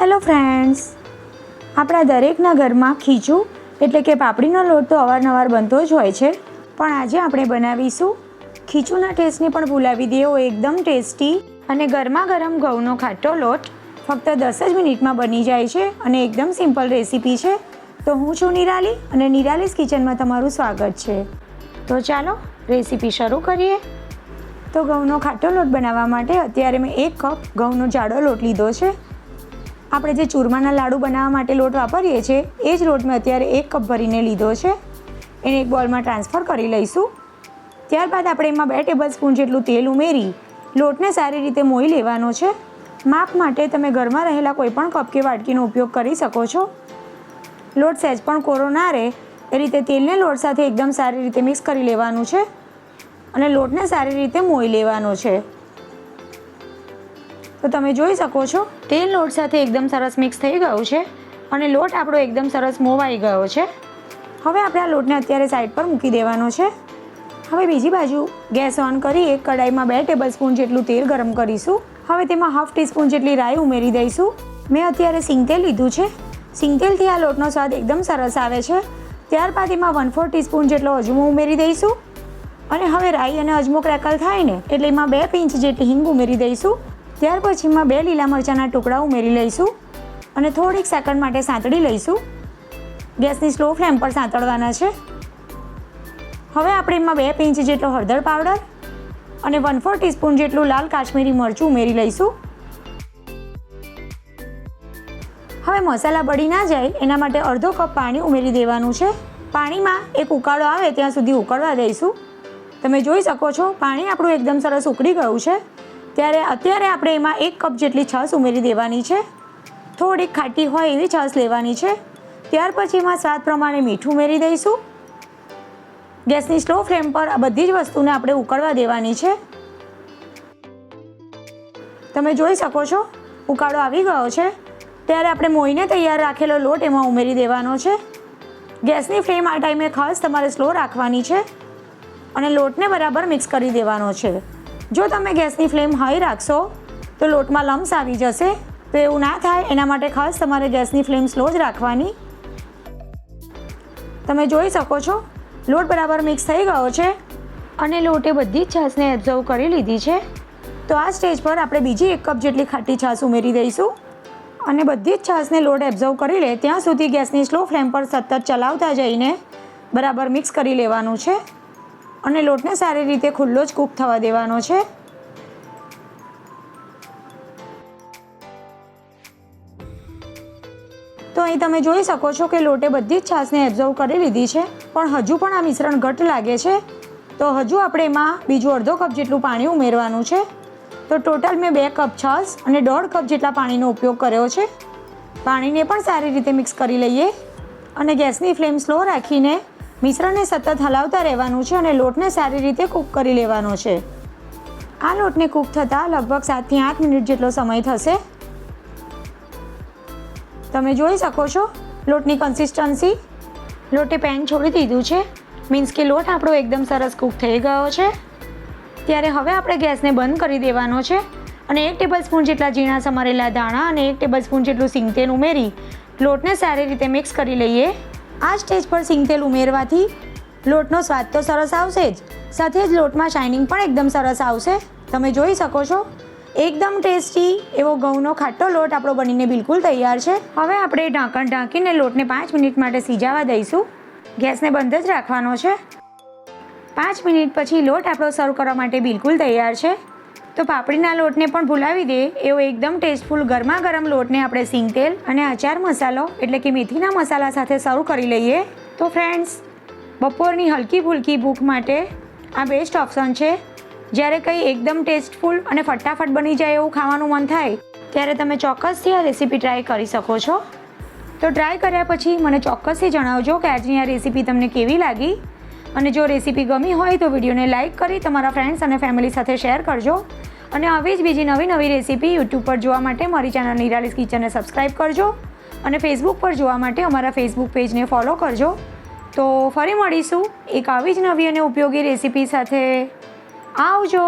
Hello friends આપણા દરેકના ઘરમાં ખીચું એટલે કે પાપડીનો લોટ તો અવારનવાર બનતો જ હોય છે. પણ આજે આપણે બનાવીશું ખીચુના ટેસ્ટને પણ ભૂલાવી દેવો, એકદમ ટેસ્ટી અને ગરમા ગરમ ઘઉંનો ખાટો લોટ ફક્ત દસ જ મિનિટમાં બની જાય છે અને એકદમ સિમ્પલ રેસીપી છે. તો હું છું નિરાલી અને નિરાલીસ કિચનમાં તમારું સ્વાગત છે. તો ચાલો રેસીપી શરૂ કરીએ. તો ઘઉંનો ખાટો લોટ બનાવવા માટે અત્યારે મેં એક કપ ઘઉંનો જાડો લોટ લીધો છે. આપણે જે ચૂરમાના લાડુ બનાવવા માટે લોટ વાપરીએ છીએ, એ જ લોટ મેં અત્યારે એક કપ ભરીને લીધો છે. એને એક બોલમાં ટ્રાન્સફર કરી લઈશું. ત્યારબાદ આપણે એમાં બે ટેબલ સ્પૂન જેટલું તેલ ઉમેરી, લોટને સારી રીતે મોઈ લેવાનો છે. માપ માટે તમે ઘરમાં રહેલા કોઈપણ કપ કે વાટકીનો ઉપયોગ કરી શકો છો. લોટ સહેજ પણ કોરો ના રહે, એ રીતે તેલને લોટ સાથે એકદમ સારી રીતે મિક્સ કરી લેવાનું છે અને લોટને સારી રીતે મોઈ લેવાનો છે. તો તમે જોઈ શકો છો, તેલ લોટ સાથે એકદમ સરસ મિક્સ થઈ ગયું છે અને લોટ આપણો એકદમ સરસ મોવાઈ ગયો છે. હવે આપણે આ લોટને અત્યારે સાઈડ પર મૂકી દેવાનો છે. હવે બીજી બાજુ ગેસ ઓન કરી એક કડાઈમાં બે ટેબલ સ્પૂન જેટલું તેલ ગરમ કરીશું. હવે તેમાં હાફ ટીસ્પૂન જેટલી રાઈ ઉમેરી દઈશું. મેં અત્યારે સિંગતેલ લીધું છે. સિંગતેલથી આ લોટનો સ્વાદ એકદમ સરસ આવે છે. ત્યારબાદ એમાં વન ફોર ટીસ્પૂન જેટલો અજમો ઉમેરી દઈશું. અને હવે રાઈ અને અજમો ક્રેકલ થાય ને, એટલે એમાં બે પિંચ જેટલી હિંગ ઉમેરી દઈશું. ત્યાર પછી એમાં બે લીલા મરચાંના ટુકડા ઉમેરી લઈશું અને થોડીક સેકન્ડ માટે સાંતળી લઈશું. ગેસની સ્લો ફ્લેમ પર સાંતળવાના છે. હવે આપણે એમાં બે પિંચ જેટલો હળદર પાવડર અને વન ફોર ટીસ્પૂન જેટલું લાલ કાશ્મીરી મરચું ઉમેરી લઈશું. હવે મસાલા બળી ના જાય એના માટે અડધો કપ પાણી ઉમેરી દેવાનું છે. પાણીમાં એક ઉકાળો આવે ત્યાં સુધી ઉકળવા દઈશું. તમે જોઈ શકો છો, પાણી આપણું એકદમ સરસ ઉકળી ગયું છે. ત્યારે અત્યારે આપણે એમાં એક કપ જેટલી છાશ ઉમેરી દેવાની છે. થોડીક ખાટી હોય એવી છાશ લેવાની છે. ત્યાર પછી એમાં સ્વાદ પ્રમાણે મીઠું ઉમેરી દઈશું. ગેસની સ્લો ફ્લેમ પર આ બધી જ વસ્તુને આપણે ઉકળવા દેવાની છે. તમે જોઈ શકો છો, ઉકાળો આવી ગયો છે. ત્યારે આપણે મોઈને તૈયાર રાખેલો લોટ એમાં ઉમેરી દેવાનો છે. ગેસની ફ્લેમ આ ટાઈમે ખાસ તમારે સ્લો રાખવાની છે. અને લોટને બરાબર મિક્સ કરી દેવાનો છે. જો તમે ગેસની ફ્લેમ હાઈ રાખશો તો લોટમાં લમ્સ આવી જશે, તો એવું ના થાય. એના માટે ખાસ તમારે ગેસની ફ્લેમ સ્લો જ રાખવાની. તમે જોઈ શકો છો, લોટ બરાબર મિક્સ થઈ ગયો છે અને લોટે બધી જ છાશને એબ્ઝર્વ કરી લીધી છે. તો આ સ્ટેજ પર આપણે બીજી એક કપ જેટલી ખાટી છાશ ઉમેરી દઈશું અને બધી જ છાશને લોટ એબ્ઝર્વ કરી લે. ત્યાં સુધી ગેસની સ્લો ફ્લેમ પર સતત ચલાવતા જઈને બરાબર મિક્સ કરી લેવાનું છે. અને લોટને સારી રીતે ખુલ્લો જ કૂક થવા દેવાનો છે. તો અહીં તમે જોઈ શકો છો કે લોટે બધી જ છાશને એબ્ઝર્વ કરી લીધી છે, પણ હજુ પણ આ મિશ્રણ ઘટ લાગે છે. તો હજુ આપણે એમાં બીજું અડધો કપ જેટલું પાણી ઉમેરવાનું છે. તો ટોટલ મેં બે કપ છાશ અને દોઢ કપ જેટલા પાણીનો ઉપયોગ કર્યો છે. પાણીને પણ સારી રીતે મિક્સ કરી લઈએ અને ગેસની ફ્લેમ સ્લો રાખીને મિશ્રણને સતત હલાવતા રહેવાનું છે અને લોટને સારી રીતે કૂક કરી લેવાનો છે. આ લોટને કૂક થતાં લગભગ સાતથી આઠ મિનિટ જેટલો સમય થશે. તમે જોઈ શકો છો, લોટની કન્સિસ્ટન્સી લોટે પેન છોડી દીધું છે. મીન્સ કે લોટ આપણો એકદમ સરસ કૂક થઈ ગયો છે. ત્યારે હવે આપણે ગેસને બંધ કરી દેવાનો છે અને એક ટેબલ સ્પૂન જેટલા ઝીણા સમારેલા દાણા અને એક ટેબલ સ્પૂન જેટલું સિંગતેલ ઉમેરી લોટને સારી રીતે મિક્સ કરી લઈએ. આ સ્ટેજ પર સિંગતેલ ઉમેરવાથી લોટનો સ્વાદ તો સરસ આવશે જ. સાથે જ લોટમાં શાઇનિંગ પણ એકદમ સરસ આવશે. તમે જોઈ શકો છો. એકદમ ટેસ્ટી એવો ઘઉંનો ખાટો લોટ આપણો બનીને બિલકુલ તૈયાર છે. હવે આપણે ઢાંકણ ઢાંકીને લોટને પાંચ મિનિટ માટે સિજાવા દઈશું. ગેસને બંધ જ રાખવાનો છે. પાંચ મિનિટ પછી લોટ આપણો સર્વ કરવા માટે બિલકુલ તૈયાર છે. તો પાપડીના લોટને પણ ભૂલાવી દે એવો એકદમ ટેસ્ટફુલ ગરમા ગરમ લોટને આપણે સિંગતેલ અને અચાર મસાલો, એટલે કે મેથીના મસાલા સાથે સર્વ કરી લઈએ. તો ફ્રેન્ડ્સ બપોરની હલકી ફૂલકી ભૂખ માટે આ બેસ્ટ ઓપ્શન છે. જ્યારે કંઈ એકદમ ટેસ્ટફુલ અને ફટાફટ બની જાય એવું ખાવાનું મન થાય, ત્યારે તમે ચોક્કસથી આ રેસીપી ટ્રાય કરી શકો છો. તો ટ્રાય કર્યા પછી મને ચોક્કસથી જણાવજો કે આજની આ રેસીપી તમને કેવી લાગી. અને જો રેસીપી ગમી હોય તો વિડીયોને લાઇક કરી તમારા ફ્રેન્ડ્સ અને ફેમિલી સાથે શેર કરજો. અને આવી જ બીજી નવી નવી રેસીપી યુટ્યુબ પર જોવા માટે મારી ચેનલ નિરાલીસ કિચનને સબસ્ક્રાઈબ કરજો અને ફેસબુક પર જોવા માટે અમારા ફેસબુક પેજને ફોલો કરજો. તો ફરી મળીશું એક આવી જ નવી અને ઉપયોગી રેસીપી સાથે. આવજો!